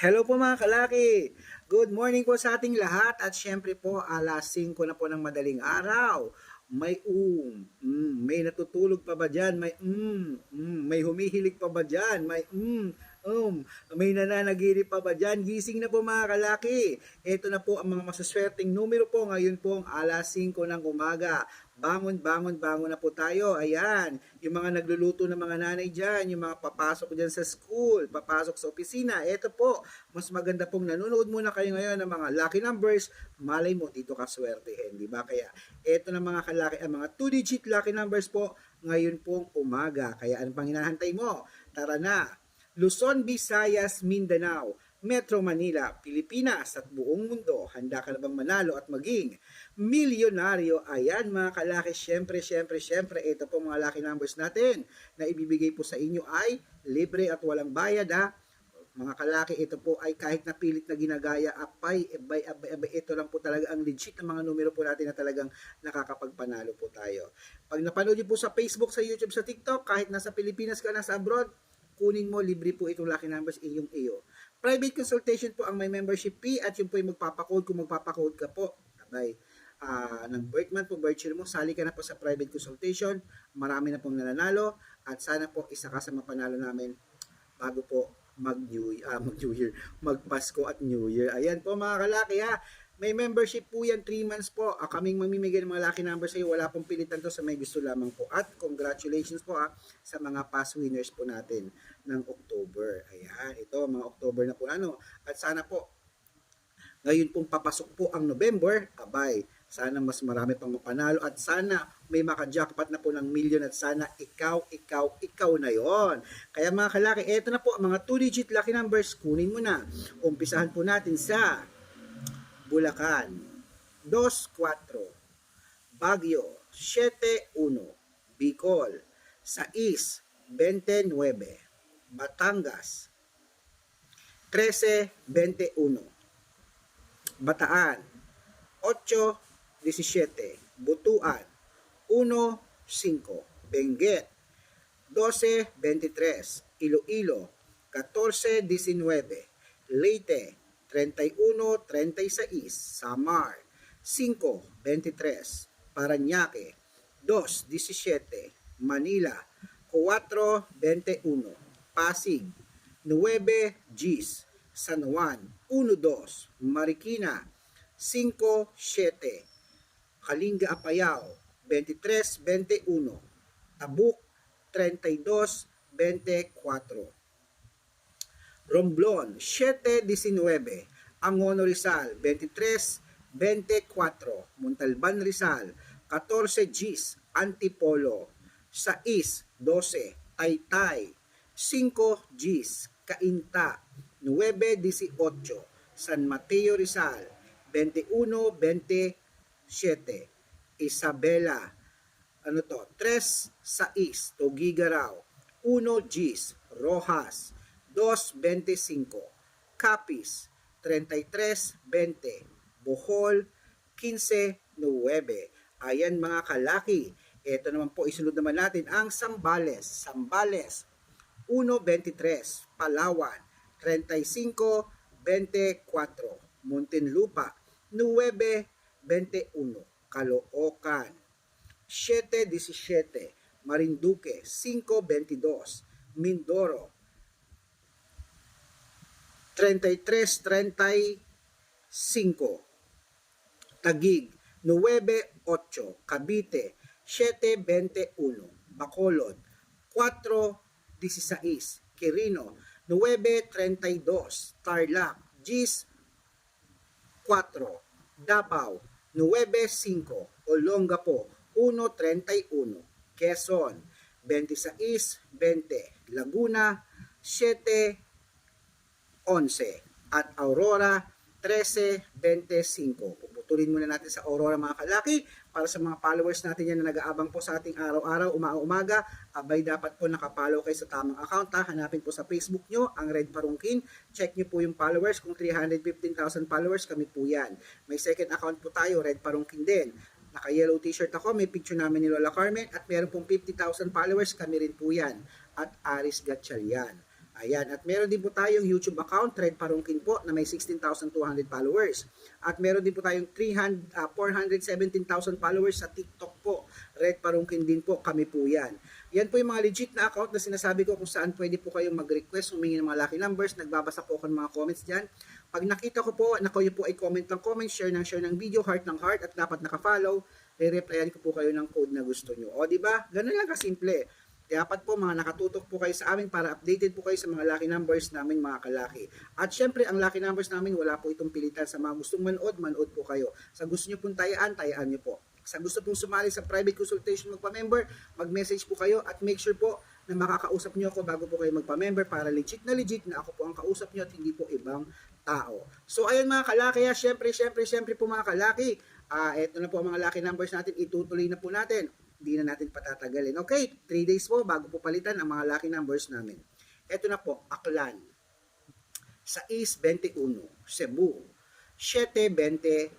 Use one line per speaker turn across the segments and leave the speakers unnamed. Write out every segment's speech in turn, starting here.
Hello po mga kalaki! Good morning po sa ating lahat at syempre po alas 5 na po ng madaling araw. May um, mm, may natutulog pa ba dyan? May um, mm, may humihilig pa ba dyan? May um, um, may nananagiri pa ba dyan? Gising na po mga kalaki. Ito na po ang mga masaswerteng numero po ngayon po ang alas 5 ng umaga. Bangon, bangon, bangon na po tayo. Ayan, yung mga nagluluto ng mga nanay dyan, yung mga papasok dyan sa school, papasok sa opisina. Ito po, mas maganda pong nanonood muna kayo ngayon ng mga lucky numbers. Malay mo, dito ka swertehin, di ba? Kaya, ito na mga kalaki, ang mga 2-digit lucky numbers po, ngayon pong umaga. Kaya, ano pang hinahantay mo? Tara na! Luzon, Visayas, Mindanao, Metro Manila, Pilipinas at buong mundo. Handa ka na bang manalo at maging milyonaryo? Ayan mga kalaki, syempre, syempre, syempre, ito po mga lucky numbers natin na ibibigay po sa inyo ay libre at walang bayad ha. Mga kalaki, ito po ay kahit na pilit na ginagaya, apay, abay, abay, abay, ito lang po talaga ang legit na mga numero po natin na talagang nakakapagpanalo po tayo. Pag napanood niyo po sa Facebook, sa YouTube, sa TikTok, kahit nasa Pilipinas ka, nasa abroad, kunin mo, libre po itong lucky numbers iyong iyo. Private consultation po ang may membership fee at yun po yung magpapakode kung magpapakode ka po. Abay, ah, ng birth month po, birth year mo, sali ka na po sa private consultation. Marami na pong nananalo at sana po isa ka sa mapanalo namin bago po mag New ah, mag New Year, mag Pasko at New Year. Ayan po mga kalaki ha. May membership po yan, 3 months po. Ah, kaming mamimigay ng mga lucky numbers sa iyo. Wala pong pilitan to sa may gusto lamang po. At congratulations po ha, sa mga past winners po natin ng October. Ayan, ito mga October na po ano. At sana po, ngayon pong papasok po ang November, abay, sana mas marami pang mapanalo at sana may makajackpot na po ng million at sana ikaw, ikaw, ikaw na yon. Kaya mga kalaki, eto na po ang mga 2-digit lucky numbers, kunin mo na. Umpisahan po natin sa Bulacan, 2-4, Baguio, 7-1, Bicol, 6-29, Batangas, 13-21, Bataan, 8-17, Butuan, 1-5, Benguet, 12-23, Iloilo, 14-19, Leyte, 31-36, Samar, 5-23, Paranaque, 2-17, Manila, 4-21, Pasig, 9 Gs, San Juan, 1-2, Marikina, 5-7, Kalinga Apayao, 23-21, Tabuk, 32-24, Romblon, 7-19, Angono Rizal, 23-24, Montalban Rizal, 14 Gs, Antipolo, 6-12, Taytay, 5 Gs, Cainta, 9-18, San Mateo Rizal, 21-27, Isabela, ano to, 3-6, Tugigaraw, 1 Gs, Rojas, 2.25, Capiz, 33.20, Bohol, 15.9. Ayan mga kalaki. Ito naman po, isunod naman natin ang Sambales. Sambales, 1.23, Palawan, 35.24, Muntinlupa, 9.21, Caloocan, 7.17, Marinduque, 5.22, Mindoro, 33-35, Tagig, 9-8, Cavite, 7-21, Bacolod, 4-16, Quirino, 9-32, Tarlac, Gis, 4, Davao, 9-5, Olongapo, 1-31, Quezon, 26-20, Laguna, 7 11 at Aurora 13.25. Puputulin muna natin sa Aurora mga kalaki para sa mga followers natin yan na nag-aabang po sa ating araw-araw, uma-umaga. Abay dapat po nakapollow kayo sa tamang account ha. Hanapin po sa Facebook nyo ang Red Parungkin. Check nyo po yung followers. Kung 315,000 followers, kami po yan. May second account po tayo, Red Parungkin din. Naka-yellow t-shirt ako, may picture namin ni Lola Carmen at meron pong 50,000 followers, kami rin po yan. At Aris Gatchalian. Ayan, at meron din po tayong YouTube account, Thread Parungkin po, na may 16,200 followers. At meron din po tayong 300, ah, 417,000 followers sa TikTok po. Red Parungkin din po, kami po yan. Yan po yung mga legit na account na sinasabi ko kung saan pwede po kayong mag-request, humingi ng mga lucky numbers, nagbabasa po ako ng mga comments dyan. Pag nakita ko po na kayo po ay comment ng comment, share ng share ng video, heart ng heart, at dapat nakafollow, re-replyan ko po kayo ng code na gusto nyo. O, di ba? Ganun lang kasimple. Dapat po mga nakatutok po kayo sa amin para updated po kayo sa mga lucky numbers namin mga kalaki. At syempre, ang lucky numbers namin wala po itong pilitan sa mga gustong manood, manood po kayo. Sa gusto nyo pong tayaan, tayaan nyo po. Sa gusto pong sumali sa private consultation magpa-member, mag-message po kayo at make sure po na makakausap nyo ako bago po kayo magpa-member para legit na legit na ako po ang kausap nyo at hindi po ibang tao. So ayun mga kalaki, ah, syempre, syempre, syempre po mga kalaki, ah eto na po ang mga lucky numbers natin, itutuloy na po natin. Hindi na natin patatagalin. Okay, 3 days po bago po palitan ang mga lucky numbers namin. Eto na po, Aklan. 6.21, Cebu. 7.24,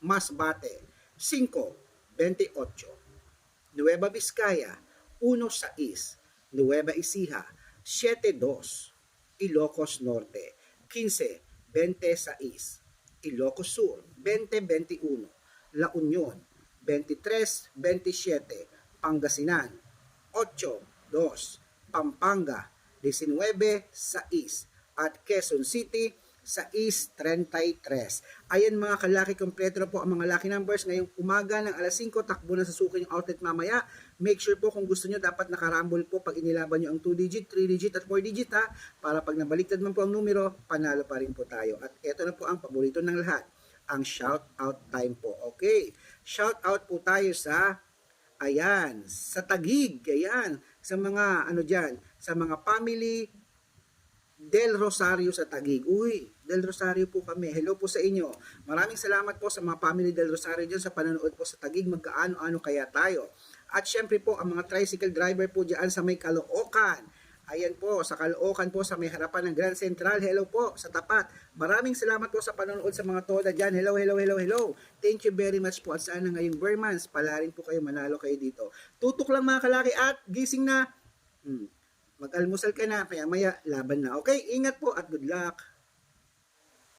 Masbate. 5.28, Nueva Vizcaya. 1.6, Nueva Ecija. 7.2, Ilocos Norte. 15.26, Ilocos Sur. 20.21, La Union. 23-27, Pangasinan, 8-2, Pampanga, 19-6, at Quezon City, 6-33. Ayan mga kalaki, kompleto na po ang mga lucky numbers ngayong umaga ng alas 5, takbo na sa suki yung outlet mamaya. Make sure po kung gusto nyo, dapat nakarambol po pag inilaban nyo ang 2 digit, 3 digit, at 4 digit ha, para pag nabaliktad man po ang numero, panalo pa rin po tayo. At ito na po ang paborito ng lahat, ang shout out time po. Okay, shout out po tayo sa ayan, sa Tagig, ayan, sa mga ano diyan, sa mga family Del Rosario sa Tagig. Uy, Del Rosario po kami. Hello po sa inyo. Maraming salamat po sa mga family Del Rosario dyan sa panonood po sa Tagig. Magkaano-ano kaya tayo. At syempre po, ang mga tricycle driver po dyan sa may Caloocan. Ayan po, sa Caloocan po, sa may harapan ng Grand Central. Hello po, sa tapat. Maraming salamat po sa panonood sa mga toda dyan. Hello, hello, hello, hello. Thank you very much po. At sana ngayong Burmans, palarin po kayo, manalo kayo dito. Tutok lang mga kalaki at gising na. Hmm. Mag-almusal ka na, kaya maya laban na. Okay, ingat po at good luck.